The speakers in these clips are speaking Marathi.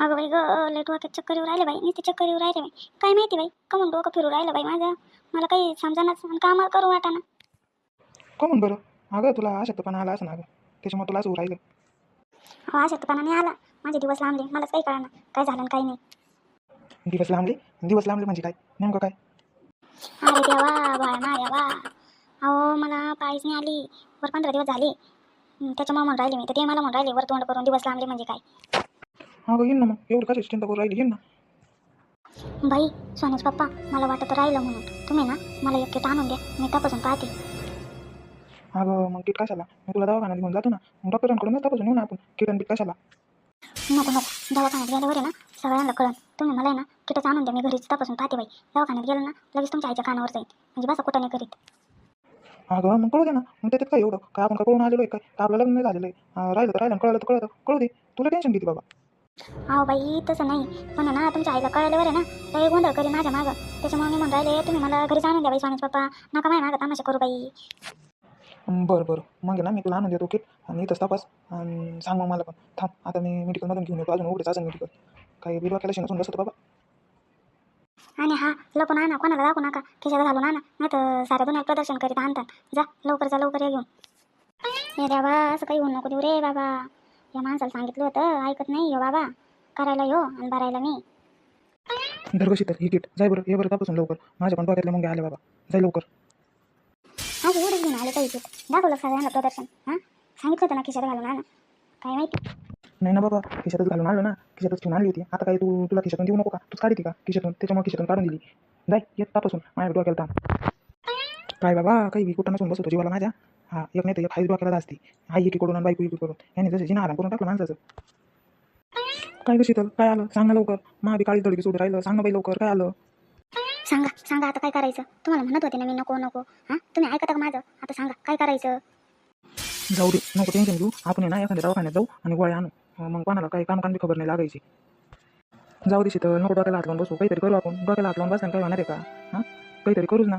अगं बाई ग लय डोक्यात चक्कर येऊ राहिले बाई. नुसते चक्कर येऊ राहिले बाई. काय माहिती बाई कमून डोकं फिरू राहिलं बाई माझं. मला काही समजानाच आणि कामाला करू वाटाना कमून बरं? अगं तुला अशक्तपणा आला असं ना अगं त्याच्यामुळे तुला असं राहिलं. हो अशक्तपणा नाही आला. माझे दिवस लांबले. मलाच काही कळणार काय झालं आणि काही नाही. दिवस लांबले? दिवस लांबले म्हणजे काय? नेमकं काय? अरे देवा बाय माया वा अहो मला पाळीच नाही आली. वर पंधरा दिवस झाले. त्याच्यामुळे म्हणून राहिले मी. तर ते मला म्हणून राहिले. वर तोंड करून दिवस लांबले म्हणजे काय? अगं येईन ना मग. एवढं कशाची चिंता करू राहिली? येईन ना. बाई सोनेश पप्पा मला वाटत राहिलं म्हणून. तुम्ही ना मला एक किट आणून द्या. मी तपासून पाहते. अगं मग किट कशाला? मी तुला दवाखान्यात घेऊन जातो ना. मग डॉक्टरांकडूनच तपासून येऊ ना आपण. किट आणि बीट कशाला? नको नको दवाखान्यात गेल्यावर आहे ना सगळ्यांना कळण तुम्ही मला आहे ना किटच आणून द्या. मी घरीच तपासून पाहते बाई. दवाखान्यात गेलं ना लगेच तुमच्या आईच्या कानावर जाईल. म्हणजे बसा कुठं नाही करीत. अगं मग कळू दे ना. मग त्याच्यात काय एवढं? काय आपण काय कळून आलेलो आहे? काय? का आपलं लग्न नाही झालेलं आहे. अं, राहिलं तर राहिलं कळलं तर कळलं. कळू दे. तुला टेन्शन किती बाबा? अहो बाई तसं नाही. पण ना तुमच्या आईला कळल्यावर आहे ना लय गोंधळ करी माझ्या मागं. त्याच्यामुळे मी म्हणून राहिले तुम्ही मला घरीच आणून द्या बाई सोनेश पप्पा. नका माझ्या मागं तमाशा करू बाई. हं, बरं बरं. मग आहे ना मी तुला आणून देतो किट आणि इथंच तपास. आणि सांग मग मला पण. थांब आता मी मेडिकलमधून घेऊन येतो. अजून उघडेच असेल मेडिकल काही बिल केला नसून बसतो बाबा. आणि हा लपून आणा कोणाला दाखवू नका. खिशात घालून आणा. नाही तर साऱ्या दुनिया प्रदर्शन करीत आणतात. जा लवकर जा लवकर या घेऊन. हे देवा असं काही होऊ नको देऊ रे बाबा. या माणसाला सांगितलं होतं ऐकत नाही हो बाबा करायला यो आणि भरायला मी. दरवर्षी तर ही किट. जाय बरं ये बरं तपासून लवकर. माझ्या पण डोक्यातले मग आले बाबा. जाय लवकर. आज एवढंच घेऊन आले पाहिजे दाखवलं सगळ्यांना प्रदर्शन? हां? सांगितलं होतं ना खिशात घालून आणा काय माहिती? नाही ना बाबा खिशातच घालून आलो ना. खिशातच ठेवून आणली होती. आता काय तू तुला खिशातून देऊ नको का? तूच काढी का? खिशातून. त्याच्यामुळे खिशातून काढून दिली. जाय येत तापासून. माझ्या डोक्याला ताण. काय बाबा काही बी कुठं नसून बसतो जीवाला माझ्या. हा एक नाही तर एक हाईच डोक्याला असते आई एकीकडून आणि बायको एकीकडून याने जसं जिना आराम करून टाकलं माणसाचं. काय कशी तर काय आलं? सांग ना लवकर. मा बी काळी दडकी सोडून राहिलं. सांग ना बाई लवकर. काय आलं? सांगा सांगा आता काय करायचं? तुम्हाला म्हणत होते ना मी नको नको. हां? तुम्ही ऐकता का माझं? आता सांगा काय करायचं? जाऊ दे नको टेन्शन घेऊ. आपण आहे ना एखाद्या दवाखान्यात जाऊ आणि गोळ्या आणू. मग कोणाला काही काम काम बी खबर नाही लागायची. जाऊ दे शीतल नको डोक्याला हात लावून बसू. काहीतरी करू आपण. डोक्याला हात लावून बसल्याने काय होणार आहे का? हां? काहीतरी करूच ना.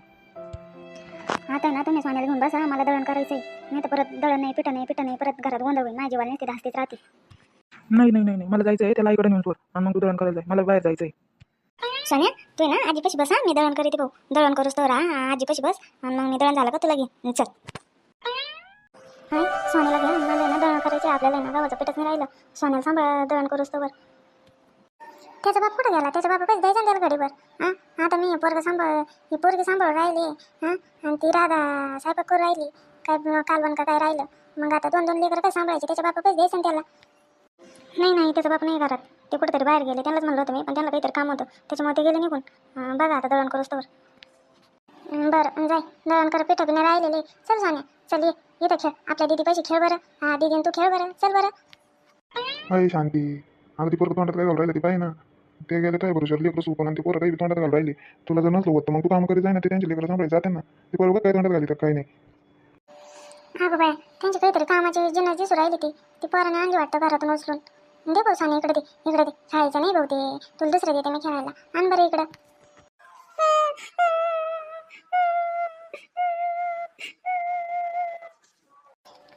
आता ना तुम्ही सोन्याला घेऊन बसा. मला दळण करायचंय. नाही तर परत दळण नाही पिठं नाही पिठं नाही. परत घरात गोंधळ होईल. माझ्या जीवाला नाही ते धास्तीच राहते. नाही नाही नाही नाही. मला जायचं आहे त्याला आईकडे नेऊन सोड. आणि मग तू दळण करायला जाय. मला बाहेर जायचं आहे सोन्या तू आहे ना. आजीपाशी बस. हा मी दळण करीते भाऊ. दळण करूस तर हा आजीपाशी बस. आणि मग मी दळण झालं का तुला घे चल. हाय सोन्याला घे. मला आहे ना दळण करायचे आपल्याला आहे ना गावाचं पिठच नाही राहिलं. सोन्याला सांभाळ. दळण करूस तर त्याचा बाप कुठे गेला? त्याच्या बाप कसं द्यायचा त्याला घडीवर? हां? आता मी पोरगं सांभाळ ही पोरगी सांभाळून राहिली हां? आणि ती राधा स्वयंपाक करू राहिली. काय कालवण का काय राहिलं? मग आता दोन दोन लेकर काय सांभाळायचे? त्याच्या बाप पैसे द्यायचं ना त्याला? नाही नाही त्याचा बाप नाही घरात. ते कुठेतरी बाहेर गेले त्यांनाच म्हणलं होतं मी पण त्यांना काहीतरी काम होतं. त्याच्यामुळे ते गेले निघून. बघा आता दळण करू तर बरं जाय. दळण कर पिठं बिना राहिलेले. चल सोन्या चल ये. इथं खेळ. आपल्या दिदी पैसे खेळ बरं. हा दिदी तू खेळ बरं. चल बरं. अय शांती. अगदी पोरग तोंडात काय घालून राहिलं ती पाहिजे ना. ते गेले काय बरोबर लेकरं सुकून आणि ते पोरं काही तोंडात घालून राहिली तुला जर नसलं होतं मग तू काम करीत जाय ना ते त्यांचे लेकरं सांभाळायचे जाते ना ते बरोबर काय तोंडात घाली तर काही नाही. अगं बाय त्यांची काहीतरी कामाची जिन्नस दिसू राहिली ती. ती पोराने आणली वाटतं घरातून उचलून. दे भाऊ साने इकडे दे इकडे दे. खेळायचं नाही भाऊ ते. तुला दुसरं देते मी खेळायला. आण बरं इकडं.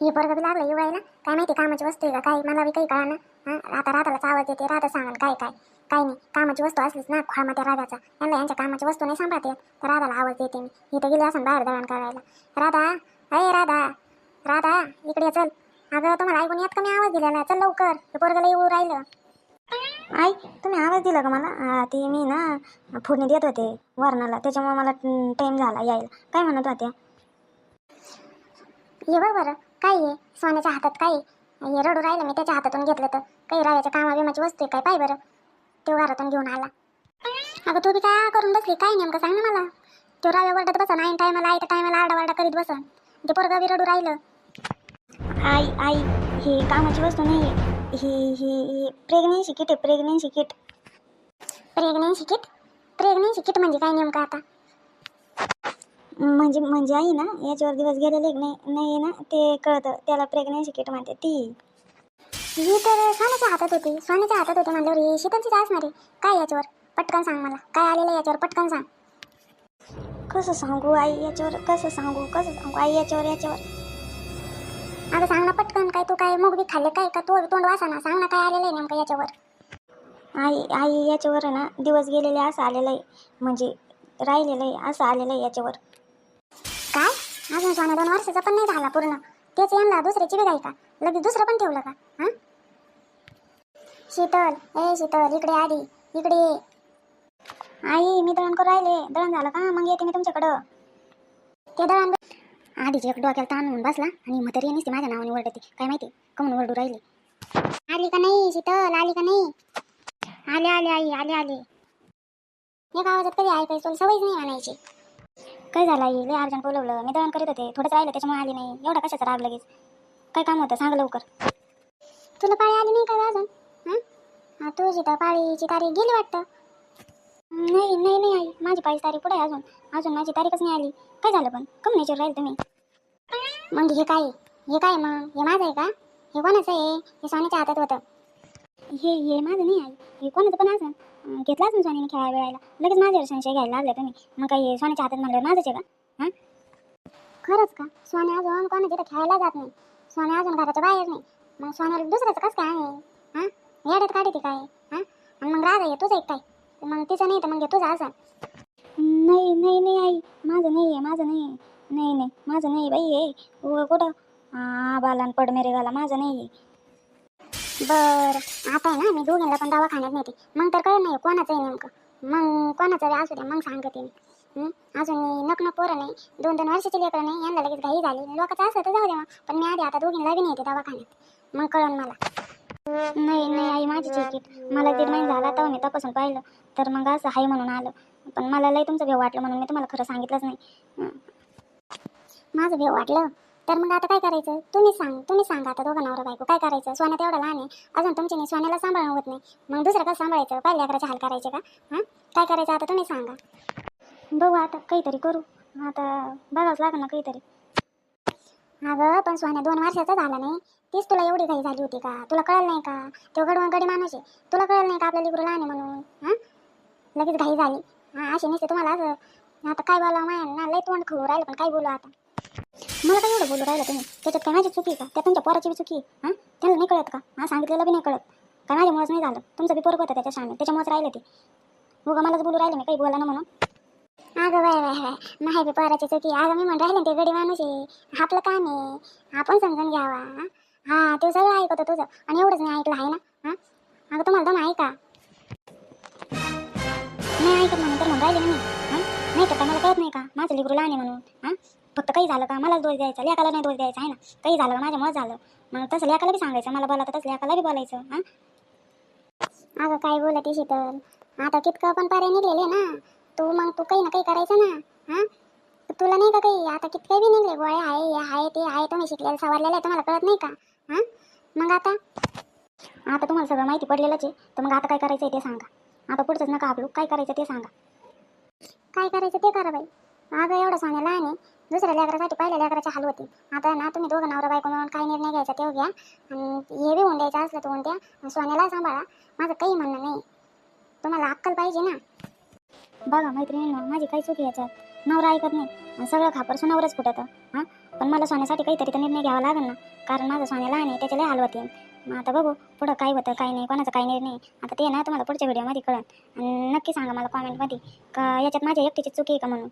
हे पोरगं बी लागलं येवायला काय माहिती कामाची वस्तू आहे का काय मला बी काही कळा ना आता राधालाच आवाज येते राधा सांगाल काय काय. काही नाही कामाची वस्तू असलीच ना खोळा त्या राधाचा यांना यांच्या कामाची वस्तू नाही सांभाळते तर राधाला आवाज देते मी. इथं गेली असं बाहेर दळण करायला. राधा अय राधा राधा इकडे चल. अगं तुम्हाला ऐकून येत का आवाज दिलेला? चल लवकर. हे पोरगाला येऊ राहिलं. आई तुम्ही आवाज दिला का मला? ती ते मी ना फोडणी देत होते वर्णाला. त्याच्यामुळे मला टाईम झाला यायला. काय म्हणत होत्या? ये बघ बरं. काय आहे सोन्याच्या हातात काय? हे रडू राहिलं मी त्याच्या हातातून घेतलं तर. काही राव्याच्या कामा बिमाची वस्तू आहे काय? पाय बरं. तो घरातून घेऊन आला. अगं तू बी काय करून बसली. काय नेमकं सांग ना मला. तो राव्या वरडत बसन आईन टायमाला आईच्या टायमाला आरडावारडा करीत बसन. ते पोरगा बी रडू राहिलं. आई आई ही कामाची वस्तू नाही ही ही ही प्रेग्नेन्सी किट आहे pregnancy kit pregnancy kit pregnancy kit म्हणजे काय नेमकं आता? म्हणजे म्हणजे आई ना याच्यावर दिवस गेलेले की नाही नाही ना ते कळतं. त्याला प्रेग्नेन्सी किट म्हणते ती. ही तर सोन्याच्या हातात होती. सोन्याच्या हातात होती म्हणल्यावर ही शीतलची असणार आहे काय याच्यावर? पटकन सांग मला. काय आलेलं आहे याच्यावर? पटकन सांग. कसं सांगू आई याच्यावर? कसं सांगू? कसं सांगू आई याच्यावर याच्यावर? आता सांग ना पटकन काय तू काय मूग खाल्ले काय? का तो तोंड वासा ना? सांग ना काय आलेलं आहे नेमकं याच्यावर? आई आई याच्यावर ना दिवस गेलेले असं आलेलं आहे. म्हणजे राहिलेलं आहे असं आलेलं आहे याच्यावर. काय? अजून सोन्या दोन वर्षाचा पण नाही झाला पूर्ण. तेच यांना दुसऱ्याची बी का? लगेच दुसरं पण ठेवलं का? हां? शीतल ए शीतल इकडे आधी इकडे ये. आई मी दळण करू राहिले. दळण झालं का? मग येते मी तुमच्याकडं. ते दळण आधीच एक डोक्याला ताण होऊन बसला आणि म्हातारी नसते माझ्या नावाने ओरडते. काय माहिती? कमून ओरडू राहिली? आली का नाही शीतल? आली का नाही? आले आले आई आले आले. एक आवाजात कधी ऐकायची तुला सवयच नाही म्हणायची काय झालं आई? लय अर्जंट बोलवलं. मी दळण करीत होते. थोडंच राहिलं त्याच्यामुळे आली नाही. एवढा कशाचा राग लगेच? काय काम होतं? सांग लवकर. तुला पाळी आली नाही का अजून? हां? तुझी तर पाळीची तारीख गेली वाटतं. नाही नाही नाही आई. माझी पाळीची तारीख पुढे अजून. अजून माझी तारीखच नाही आली. काय झालं पण? कम नाही राहील तुम्ही. मग हे काय? हे काय मग? हे माझं आहे का? हे कोणाचं आहे? हे सोन्याच्या हातात होतं. हे हे माझं नाही आई. हे कोणाचं पण असं घेतला घेतलं असून सोन्याने खेळा वेळायला लगेच माझ्यावर संशय घ्यायला लागले तुम्ही. मग काही सोन्याच्या हातात म्हणलं माझंच आहे का? हां? खरंच का? सोन्या अजून कोणाच्या इथं खेळायला जात नाही. सोन्या अजून घराच्या बाहेर नाही. मग सोन्याला दुसऱ्याचं कसं काय आहे? हां? येड्यात काढते काय? हां? मग राजा येतोच तुझं एक काय? मग तिचं नाही तर मग हे तुझं असं. नाही नाही नाही आई. माझं नाही आहे माझं नाही आहे. नाही नाही. माझं नाही बाई हे. कुठं? हा बालान पड मेरे गाला. माझं नाही आहे. बरं. आता आहे ना मी दोघींना पण दवाखान्यात नेते. मग तर कळ नाही कोणाचं आहे नेमकं? मग कोणाचं बी असू दे मग सांगते मी. अजून मी नक पोरं नाही. दोन दोन वर्षाची लेकरं नाही. यांना लगेच घाई झाली. लोकांचं असं तर जाऊ दे मग. पण मी आधी आता दोघींना बी नेते दवाखान्यात. मग कळन मला. नाही नाही आई माझी तिकीट मला दीड महिना झाला तेव्हा मी तपासून पाहिलं. तर मग असं हाय म्हणून आलं. पण मला लय तुमचं भेव वाटलं म्हणून मी तुम्हाला खरं सांगितलंच नाही. माझं भेव वाटलं? तर मग आता काय करायचं? तुम्ही सांग तुम्ही सांगा आता दोघं नवरा बायको काय करायचं? सोन्यात एवढं लहान आहे. अजून तुमच्या नाही सोन्याला सांभाळणं होत नाही. मग दुसरं कसं सांभाळायचं? पहिल्या अकराचे हाल करायचे का? हां? काय करायचं आता तुम्ही सांगा. बघू आता काहीतरी करू. आता बघावंच लागेल ना काहीतरी. अगं पण सोन्या दोन वर्षाचा झाला नाही. तीच तुला एवढी घाई झाली होती का? तुला कळलं नाही का? तो गडवण गडी माणूस आहे. तुला कळलं नाही का आपल्या लिकरू लहान आहे म्हणून? हां? लगेच घाई झाली. हां अशी नसते तुम्हाला असं. आता काय बोला माया? ना लय तोंड खाऊ राहिलं पण काय बोलू आता? मला काय एवढं बोलू राहिलं तुम्ही. त्याच्यात काय माझी चुकी का? त्या तुमच्या पोराची बी चुकी हां? त्यांना नाही कळत का? हां सांगितलेलं बी नाही कळत. काय माझ्यामुळेच नाही झालं. तुमचं बी पोरग होतं त्याच्या सामने. त्याच्यामुळेच राहिले ते. उगा मलाच बोलू राहिले मी काही बोला ना म्हणून. अगं बाय बाय बाय माही बी पोराची चुकी अगं मी म्हणून राहिले ते गडी माणूस आहे. आपलं काम आहे. आपण समजून घ्यावा हां ते सगळं ऐकत तुझं. आणि एवढंच नाही ऐकलं आहे ना? हां? अगं तुम्हाला दम ऐका नाही ऐकत म्हणून तर मग राहिले ना मी. हां? नाही तर काय मला कळत नाही का? माझं लिबरू लहान आहे म्हणून. हां? फक्त काही झालं का? मलाच दोष द्यायचा. लेकाला नाही दोष द्यायचा आहे ना? काही झालं का? माझ्यामुळे झालं. मग तसं लेकाला बी सांगायचं. मला बोला तर तसं लेकाला बी बोलायचं. हां? अगं काय बोलत शीतल? आता कितकं पण पर्याय निघलेले ना. तू मग तू काही ना काही करायचं ना. हां? तुला नाही का काही आता कितके बी निघले गोळे आहे हे आहे ते आहे तुम्ही शिकलेलं सवारलेलं आहे तुम्हाला कळत नाही का? हां? मग आता? आता तुम्हाला सगळं माहिती पडलेलंच आहे तर मग आता काय करायचं आहे ते सांगा. आता पुढचंच नका आपलं काय करायचं ते सांगा. काय करायचं ते करा बाई. अगं एवढं सांगायला आणि दुसऱ्या लेकरासाठी पहिल्या लेकराच्या हाल होती. आता ना तुम्ही दोघं नवरा बायको म्हणून काय निर्णय घ्यायचा ते घ्या. आणि हे बी होऊन द्यायचं असलं तर होऊन द्या. आणि सोन्याला सांभाळा. माझं काही म्हणणं नाही. तुम्हाला अक्कल पाहिजे ना? बघा मैत्रिणींना माझी काही चुकी याच्यात. नवरा ऐकत नाही. आणि सगळं खापर सोनावरच फुटतं. हां? पण मला सोन्यासाठी काहीतरी तर निर्णय घ्यावा लागेल ना. कारण माझं सोन्याला आणि त्याच्या त्याचे लय हालवत. येईल मग आता बघू पुढं काय होतं काय नाही कोणाचा काय निर्णय. आता ते ना तुम्हाला पुढच्या व्हिडिओमध्ये कळेल. आणि नक्की सांगा मला कॉमेंटमध्ये का याच्यात माझ्या एकटीची चुकी आहे का म्हणून?